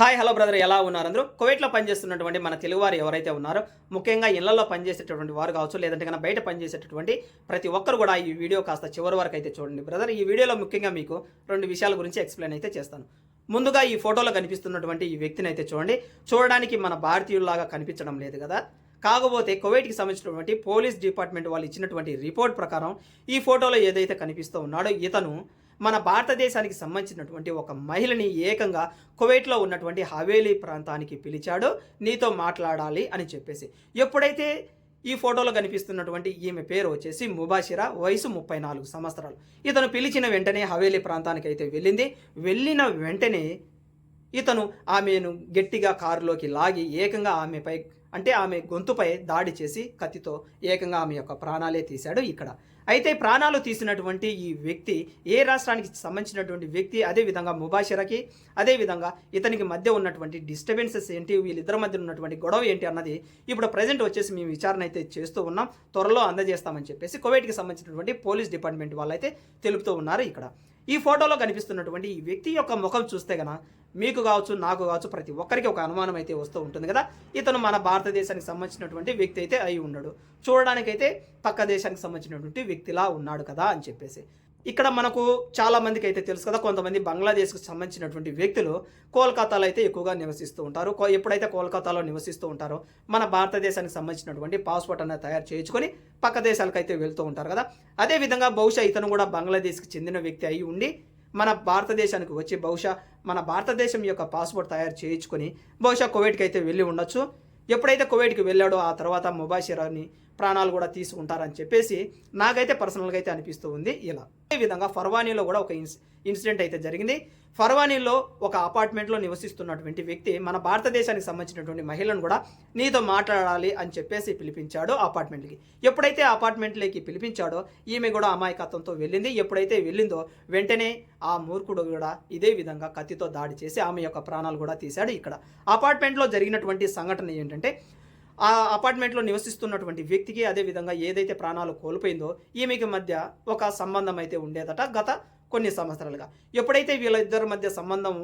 Hi hello brother ఎలా ఉన్నారు అందరూ? కువైట్లో పనిచేస్తున్నటువంటి మన తెలుగువారు ఎవరైతే ఉన్నారో ముఖ్యంగా ఇళ్ళలో పనిచేసేటటువంటి వారు కావచ్చు లేదంటే కన్నా బయట పనిచేసేటటువంటి ప్రతి ఒక్కరు కూడా ఈ వీడియో కాస్త చివరి వరకు అయితే చూడండి. బ్రదర్ ఈ వీడియోలో ముఖ్యంగా మీకు రెండు విషయాల గురించి ఎక్స్ప్లెయిన్ అయితే చేస్తాను. ముందుగా ఈ ఫోటోలో కనిపిస్తున్నటువంటి ఈ వ్యక్తిని అయితే చూడండి. చూడడానికి మన భారతీయుల్లాగా కనిపించడం లేదు కదా. కాకపోతే కువైట్కి సంబంధించినటువంటి పోలీస్ డిపార్ట్మెంట్ వాళ్ళు ఇచ్చినటువంటి రిపోర్ట్ ప్రకారం ఈ ఫోటోలో ఏదైతే కనిపిస్తూ ఉన్నాడో ఇతను మన భారతదేశానికి సంబంధించినటువంటి ఒక మహిళని ఏకంగా కువైట్లో ఉన్నటువంటి హవేలీ ప్రాంతానికి పిలిచాడు. నీతో మాట్లాడాలి అని చెప్పేసి. ఎప్పుడైతే ఈ ఫోటోలో కనిపిస్తున్నటువంటి ఈమె పేరు వచ్చేసి ముబాషిరా వయసు ముప్పై నాలుగు సంవత్సరాలు. ఇతను పిలిచిన వెంటనే హవేలీ ప్రాంతానికి అయితే వెళ్ళింది. వెళ్ళిన వెంటనే ఇతను ఆమెను గట్టిగా కారులోకి లాగి ఏకంగా ఆమెపై అంటే ఆమె గొంతుపై దాడి చేసి కత్తితో ఏకంగా ఆమె యొక్క ప్రాణాలే తీశాడు ఇక్కడ. అయితే ప్రాణాలు తీసినటువంటి ఈ వ్యక్తి ఏ రాష్ట్రానికి సంబంధించినటువంటి వ్యక్తి అదేవిధంగా ముబాషిరకి అదేవిధంగా ఇతనికి మధ్య ఉన్నటువంటి డిస్టర్బెన్సెస్ ఏంటి వీళ్ళిద్దరి మధ్య ఉన్నటువంటి గొడవ ఏంటి అన్నది ఇప్పుడు ప్రజెంట్ వచ్చేసి మేము విచారణ అయితే చేస్తూ ఉన్నాం. త్వరలో అందజేస్తామని చెప్పేసి కువైట్కి సంబంధించినటువంటి పోలీస్ డిపార్ట్మెంట్ వాళ్ళైతే తెలుపుతూ ఉన్నారు ఇక్కడ. ఈ ఫోటోలో కనిపిస్తున్నటువంటి ఈ వ్యక్తి యొక్క ముఖం చూస్తే గన మీకు కావచ్చు నాకు కావచ్చు ప్రతి ఒక్కరికి ఒక అనుమానం అయితే వస్తూ ఉంటుంది కదా. ఇతను మన భారతదేశానికి సంబంధించినటువంటి వ్యక్తి అయితే అయి ఉన్నాడు చూడడానికైతే పక్క దేశానికి సంబంధించినటువంటి వ్యక్తిలా ఉన్నాడు కదా అని చెప్పేసి. ఇక్కడ మనకు చాలా మందికి అయితే తెలుసు కదా కొంతమంది బంగ్లాదేశ్కు సంబంధించినటువంటి వ్యక్తులు కోల్కతాలో అయితే ఎక్కువగా నివసిస్తూ ఉంటారు. కో- ఎప్పుడైతే కోల్కతాలో నివసిస్తూ ఉంటారో మన భారతదేశానికి సంబంధించినటువంటి పాస్పోర్ట్ అనేది తయారు చేయించుకొని పక్క దేశాలకు అయితే వెళ్తూ ఉంటారు కదా. అదేవిధంగా బహుశా ఇతను కూడా బంగ్లాదేశ్కి చెందిన వ్యక్తి అయి ఉండి మన భారతదేశానికి వచ్చి బహుశా మన భారతదేశం యొక్క పాస్పోర్ట్ తయారు చేయించుకొని బహుశా కోవిడ్కి అయితే వెళ్ళి ఉండొచ్చు. ఎప్పుడైతే కోవిడ్కి వెళ్ళాడో ఆ తర్వాత ముబాషిరాని ప్రాణాలు కూడా తీసుకుంటారని చెప్పేసి నాకైతే పర్సనల్గా అయితే అనిపిస్తూ ఉంది ఇలా. అదే విధంగా ఫర్వానీలో కూడా ఒక ఇన్సిడెంట్ అయితే జరిగింది. ఫర్వానీలో ఒక అపార్ట్మెంట్లో నివసిస్తున్నటువంటి వ్యక్తి మన భారతదేశానికి సంబంధించినటువంటి మహిళను కూడా నీతో మాట్లాడాలి అని చెప్పేసి పిలిపించాడు అపార్ట్మెంట్కి. ఎప్పుడైతే అపార్ట్మెంట్లోకి పిలిపించాడో ఈమె కూడా అమాయకత్వంతో వెళ్ళింది. ఎప్పుడైతే వెళ్ళిందో వెంటనే ఆ మూర్ఖుడు కూడా ఇదే విధంగా కత్తితో దాడి చేసి ఆమె యొక్క ప్రాణాలు కూడా తీశాడు ఇక్కడ. అపార్ట్మెంట్లో జరిగినటువంటి సంఘటన ఏంటంటే ఆ అపార్ట్మెంట్లో నివసిస్తున్నటువంటి వ్యక్తికి అదే విధంగా ఏదైతే ప్రాణాలు కోల్పోయిందో ఈమెకి మధ్య ఒక సంబంధం అయితే ఉండేదట గత కొన్ని సంవత్సరాలుగా. ఎప్పుడైతే వీళ్ళిద్దరి మధ్య సంబంధం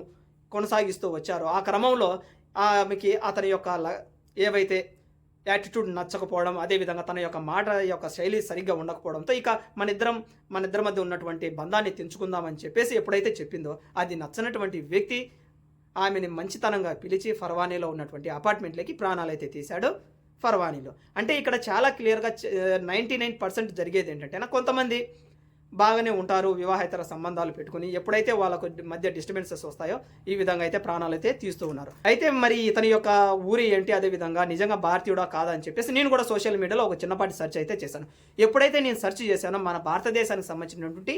కొనసాగిస్తూ వచ్చారో ఆ క్రమంలో ఆమెకి అతని యొక్క ల- ఏవైతే యాటిట్యూడ్ నచ్చకపోవడం అదేవిధంగా తన యొక్క మాట యొక్క శైలి సరిగ్గా ఉండకపోవడంతో ఇక మన ఇద్దరం మన ఇద్దరి మధ్య ఉన్నటువంటి బంధాన్ని తెంచుకుందామని చెప్పేసి ఎప్పుడైతే చెప్పిందో అది నచ్చనటువంటి వ్యక్తి ఆమెని మంచితనంగా పిలిచి ఫర్వానీలో ఉన్నటువంటి అపార్ట్మెంట్లోకి ప్రాణాలైతే తీశాడు ఫర్వానీలో. అంటే ఇక్కడ చాలా క్లియర్గా నైంటీ నైన్ పర్సెంట్ జరిగేది ఏంటంటే కొంతమంది బాగానే ఉంటారు వివాహేతర సంబంధాలు పెట్టుకుని ఎప్పుడైతే వాళ్ళకు మధ్య డిస్టర్బెన్సెస్ వస్తాయో ఈ విధంగా అయితే ప్రాణాలు అయితే తీస్తూ ఉన్నారు. అయితే మరి ఇతని యొక్క ఊరి ఏంటి అదే విధంగా నిజంగా భారతీయుడా కాదా అని చెప్పేసి నేను కూడా సోషల్ మీడియాలో ఒక చిన్నపాటి సెర్చ్ అయితే చేశాను. ఎప్పుడైతే నేను సెర్చ్ చేశానో మన భారతదేశానికి సంబంధించినటువంటి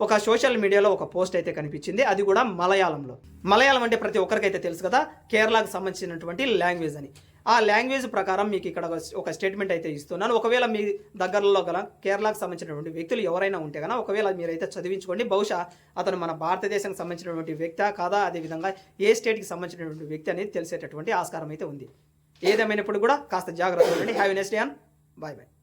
ఒక సోషల్ మీడియాలో ఒక పోస్ట్ అయితే కనిపించింది. అది కూడా మలయాళంలో. మలయాళం అంటే ప్రతి ఒక్కరికైతే తెలుసు కదా కేరళకు సంబంధించినటువంటి లాంగ్వేజ్ అని. ఆ లాంగ్వేజ్ ప్రకారం మీకు ఇక్కడ ఒక- స్టేట్మెంట్ అయితే ఇస్తున్నాను. ఒకవేళ మీ దగ్గరలో గల కేరళకు సంబంధించినటువంటి వ్యక్తులు ఎవరైనా ఉంటే కనుక ఒకవేళ మీరైతే చదివించుకోండి. బహుశా అతను మన భారతదేశానికి సంబంధించినటువంటి వ్యక్తి కాదా అదేవిధంగా ఏ స్టేట్కి సంబంధించినటువంటి వ్యక్తి అనేది తెలిసేటటువంటి ఆస్కారం అయితే ఉంది. ఏదేమైనప్పుడు కూడా కాస్త జాగ్రత్త ఉండండి. Have next day bye bye